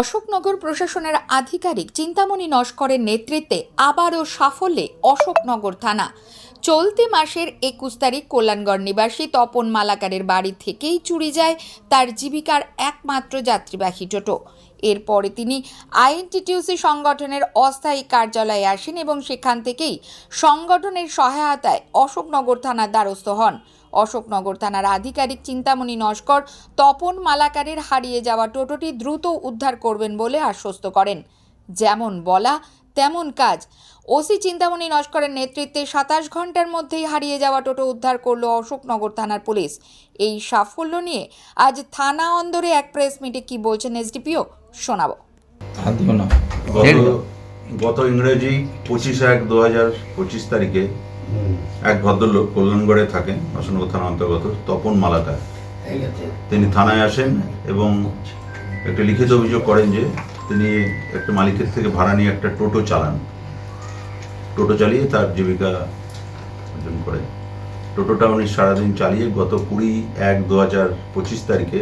অশোকনগর প্রশাসনের আধিকারিক চিন্তামণি নস্করের নেতৃত্বে আবারও সাফল্যে অশোকনগর থানা। চলতি মাসের একুশ তারিখ কল্যাণগড় নিবাসী তপন মালাকারের বাড়ি থেকেই চুরি যায় তার জীবিকার একমাত্র যাত্রীবাহী টোটো। এরপরে তিনি আইএনটিটিউসি সংগঠনের অস্থায়ী কার্যালয়ে আসেন এবং সেখান থেকেই সংগঠনের সহায়তায় অশোকনগর থানার দ্বারস্থ হন। অশোকনগর থানার আধিকারিক চিন্তামণি নস্কর তপন মালাকারের হারিয়ে যাওয়া টোটোটি দ্রুত উদ্ধার করবেন বলে আশ্বস্ত করেন। যেমন বলা তেমন কাজ। ওসি চিন্তামণি নস্করের নেতৃত্বে সাতাশ ঘণ্টার মধ্যেই হারিয়ে যাওয়া টোটো উদ্ধার করল অশোকনগর থানার পুলিশ। এই সাফল্য নিয়ে আজ থানা অন্দরে এক প্রেস মিটে কি বলছেন এসডিপিও শোনাবো। দিও গত গত ইংরেজি পঁচিশ এক দু হাজার পঁচিশ তারিখে এক ভদ্রলোক কল্যাণগড়ে থাকেন অশোকনগর থানা অন্তর্গত তপন মালাকার তিনি থানায় আসেন এবং একটা লিখিত অভিযোগ করেন যে তিনি একটা মালিকের থেকে ভাড়া নিয়ে একটা টোটো চালান। টোটো চালিয়ে তার জীবিকা অর্জন করে। টোটোটা উনি সারাদিন চালিয়ে গত কুড়ি এক দু হাজার পঁচিশ তারিখে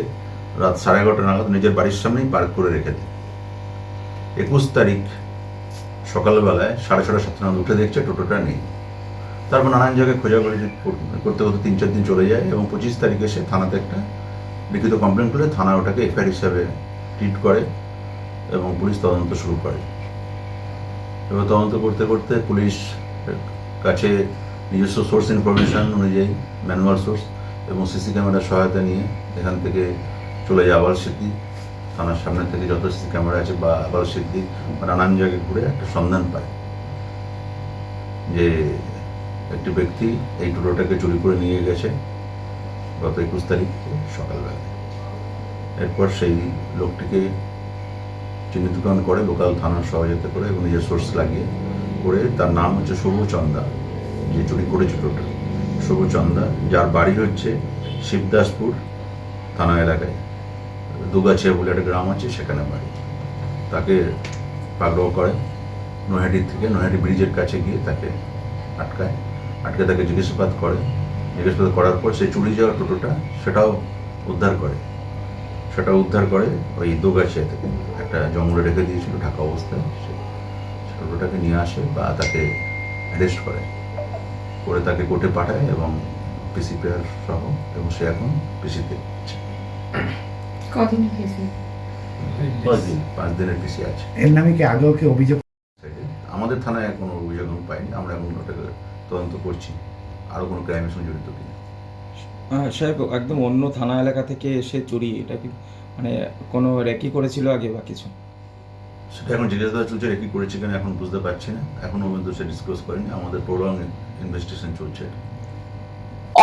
রাত সাড়ে এগারোটা নাগাদ নিজের বাড়ির সামনেই পার্ক করে রেখে দেয় একুশ তারিখ সকালবেলায় সাড়ে ছটা সাতটা নাগাদ উঠে দেখছে টোটোটা নেই। তারপর নানান জায়গায় খোঁজাখুঁজি করতে করতে তিন চার দিন চলে যায় এবং পঁচিশ তারিখে সে থানাতে একটা লিখিত কমপ্লেন করে থানা ওটাকে এফআইআর হিসাবে ট্রিট করে এবং পুলিশ তদন্ত শুরু করে। এবার তদন্ত করতে করতে পুলিশ কাছে নিজস্ব সোর্স ইনফরমেশন অনুযায়ী ম্যানুয়াল সোর্স এবং সিসি ক্যামেরার সহায়তা নিয়ে এখান থেকে চলে যায় আবার সিদ্ধি থানার সামনে থেকে যত সিসি ক্যামেরা আছে বা আবার সিদ্ধি নানান জায়গায় ঘুরে একটা সন্ধান পায় যে একটি ব্যক্তি এই টোটোটাকে চুরি করে নিয়ে গেছে গত একুশ তারিখ সকালবেলা। এরপর সেই লোকটিকে চিহ্নিতকরণ করে লোকাল থানার সহযোগিতা করে এবং নিজের সোর্স লাগিয়ে করে তার নাম হচ্ছে শুভ চন্দা যে চুরি করেছে টোটো শুভ চন্দা যার বাড়ি হচ্ছে শিবদাসপুর থানা এলাকায়। দুগাছিয়া বলে একটা গ্রাম আছে, সেখানে বাড়ি। তাকে পাকড়াও করে নৈহাটি থেকে, নৈহাটি ব্রিজের কাছে গিয়ে তাকে আটকায়। আটকে তাকে জিজ্ঞাসাবাদ করে। জিজ্ঞাসাবাদ করার পর সেই চুরি যাওয়া টোটোটা সেটাও উদ্ধার করে। সেটা উদ্ধার করে ওই দোগাছিয়া থেকে। একটা জঙ্গলে রেখে দিয়েছিল ঢাকা অবস্থায়। সে সে টোটোটাকে নিয়ে আসে বা তাকে অ্যারেস্ট করে। করে তাকে কোর্টে পাঠায় এবং পিসিপিআর সহ এবং সে এখন পিসিতে কদিন পাঁচ দিন। পাঁচ দিনের পিসি আছে। এর নামে কি আগেও কি অভিযোগ আমাদের থানায় কোনো অভিযোগ পাইনি। আমরা এখন ওটাকে তদন্ত করছি। আরও কোনো ক্রাইমের সঙ্গে জড়িত কিনা। হ্যাঁ সাহেব একদম অন্য থানা এলাকা থেকে এসে চুরি এটা কি মানে কোনো রেকি করেছিল আগে বা কিছু? সেটা এখন জিজ্ঞাসাবাদ চলছে কি করেছে কিনা এখন বুঝতে পারছি না। এখনও পর্যন্ত সে ডিসক্লোজ করেনি। আমাদের প্রোগ্রাম ইনভেস্টিগেশন চলছে।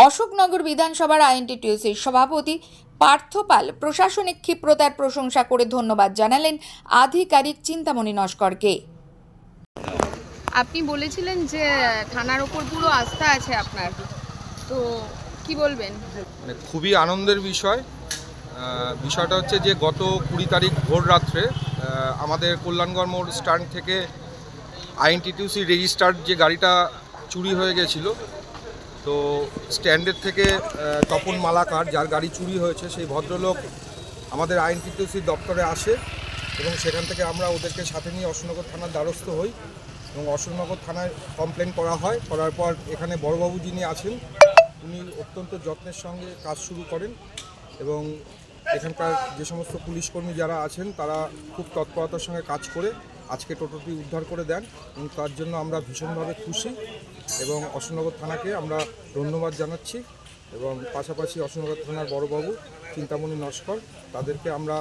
অশোকনগর বিধানসভার আইএনটিটিউসির সভাপতি পার্থপাল প্রশাসনিক ক্ষিপ্রতার প্রশংসা করে ধন্যবাদ জানালেন আধিকারিক চিন্তামণি নস্করকে। আপনি বলেছিলেন যে, থানার ওপর পুরো আস্থা আছে আপনার। তো কি বলবেন? মানে খুবই আনন্দের বিষয়। বিষয়টা হচ্ছে যে, গত কুড়ি তারিখ ভোর রাত্রে আমাদের কল্যাণগড় মোড় স্ট্যান্ড থেকে আইএনটিটিউসি রেজিস্টার্ড যে গাড়িটা চুরি হয়ে গেছিল, তো স্ট্যান্ডের থেকে তপন মালাকার, যার গাড়ি চুরি হয়েছে, সেই ভদ্রলোক আমাদের আইএনটিটিউসির দপ্তরে আসে এবং সেখান থেকে আমরা ওদেরকে সাথে নিয়ে অশোকনগর থানার দ্বারস্থ হই। এবং অশোকনগর থানায় কমপ্লেন করা হয়। করার পর এখানে বড়বাবু যিনি আছেন, উনি অত্যন্ত যত্নের সঙ্গে কাজ শুরু করেন এবং এখানকার যে সমস্ত পুলিশ কর্মী যারা আছেন, তারা খুব তৎপরতার সঙ্গে কাজ করে আজকে টোটোটি উদ্ধার করে দেন এবং তার জন্য আমরা ভীষণভাবে খুশি এবং অশোকনগর থানাকে আমরা ধন্যবাদ জানাচ্ছি এবং পাশাপাশি অশোকনগর থানার বড়বাবু চিন্তামণি নস্কর, তাদেরকে আমরা,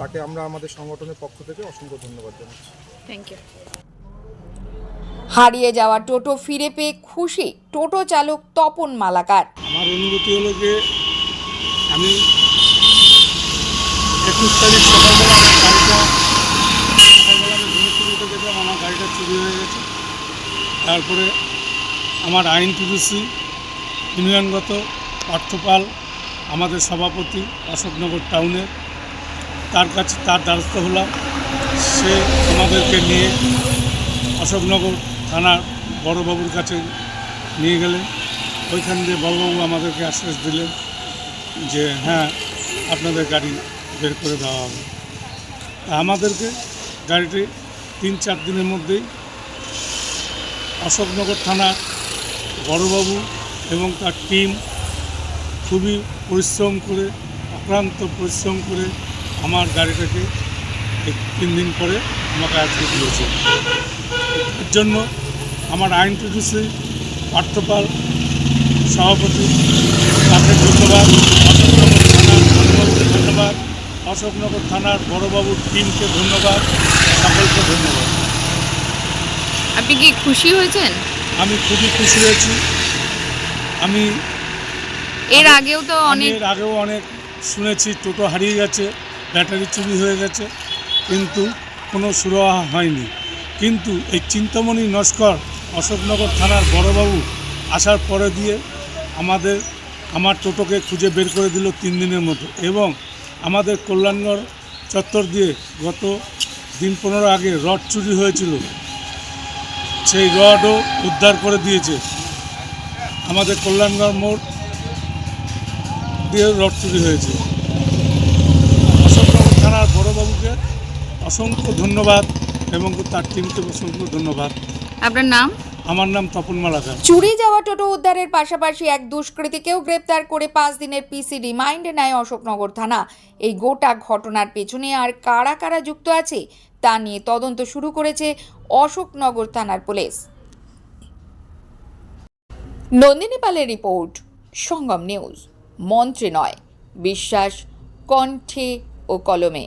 তাকে আমরা আমাদের সংগঠনের পক্ষ থেকে অসংখ্য ধন্যবাদ জানাচ্ছি। থ্যাংক ইউ হারিয়ে যাওয়া টোটো ফিরে পেয়ে খুশি টোটো চালক তপন মালাকার। আমার অনুভূতি হলো যে আমি একুশ তারিখ সকালবেলা সকালবেলা আমার গাড়িটা চুরি হয়ে গেছে। তারপরে আমার আইন টিডিসি ইউনিয়নগত পার্থপাল, আমাদের সভাপতি অশোকনগর টাউনের তার কাছে তার দ্বারস্থ হলাম। সে আমাদেরকে নিয়ে অশোকনগর থানার বড়বাবুর কাছে নিয়ে গেলেন ওইখান দিয়ে বড়বাবু আমাদেরকে আশ্বাস দিলেন যে হ্যাঁ আপনাদের গাড়ি বের করে দেওয়া হবে। আমাদেরকে গাড়িটি তিন চার দিনের মধ্যেই অশোকনগর থানার বড়বাবু এবং তার টিম খুবই পরিশ্রম করে আক্রান্ত পরিশ্রম করে আমার গাড়িটাকে তিন দিন পরে আমাকে আজকে দিয়েছে। জন্য আমার আইন টিডিসি পার্থপাল সভাপতি তাকে ধন্যবাদ। অশোকনগর থানার বড়বাবুকে ধন্যবাদ। অশোকনগর থানার বড়বাবুর টিমকে ধন্যবাদ। সকলকে ধন্যবাদ। আপনি কি খুশি হয়েছেন? আমি খুবই খুশি হয়েছি। আমি এর আগেও তো অনেক এর আগেও অনেক শুনেছি টোটো হারিয়ে গেছে ব্যাটারি চুরি হয়ে গেছে কিন্তু কোনো সুরাহা হয়নি। কিন্তু এই চিন্তামণি নস্কর অশোকনগর থানার বড়বাবু আসার পরে দিয়ে আমাদের, আমার টোটোকে খুঁজে বের করে দিল তিন দিনের মতো এবং আমাদের কল্যাণগড় চত্বর দিয়ে গত দিন পনেরো আগে রড চুরি হয়েছিল। সেই রডও উদ্ধার করে দিয়েছে। আমাদের কল্যাণগড় মোড় দিয়ে রড চুরি হয়েছে। অশোকনগর থানার বড়বাবুকে অসংখ্য ধন্যবাদ। এবং তার টিমকে অসংখ্য ধন্যবাদ। আপনার নাম? আমার নাম তপন মালাকার। চুরি যাওয়া টোটো উদ্ধারের পাশাপাশি এক দুষ্কৃতীকেও গ্রেপ্তার করে পাঁচ দিনের পিসি রিমাইন্ডে নেয় অশোকনগর থানা। এই গোটা ঘটনার পেছনে আর কারা কারা যুক্ত আছে তা নিয়ে তদন্ত শুরু করেছে অশোকনগর থানার পুলিশ। নন্দিনী পালের রিপোর্ট সঙ্গম নিউজ মন্ত্রে নয় বিশ্বাস কণ্ঠে ও কলমে।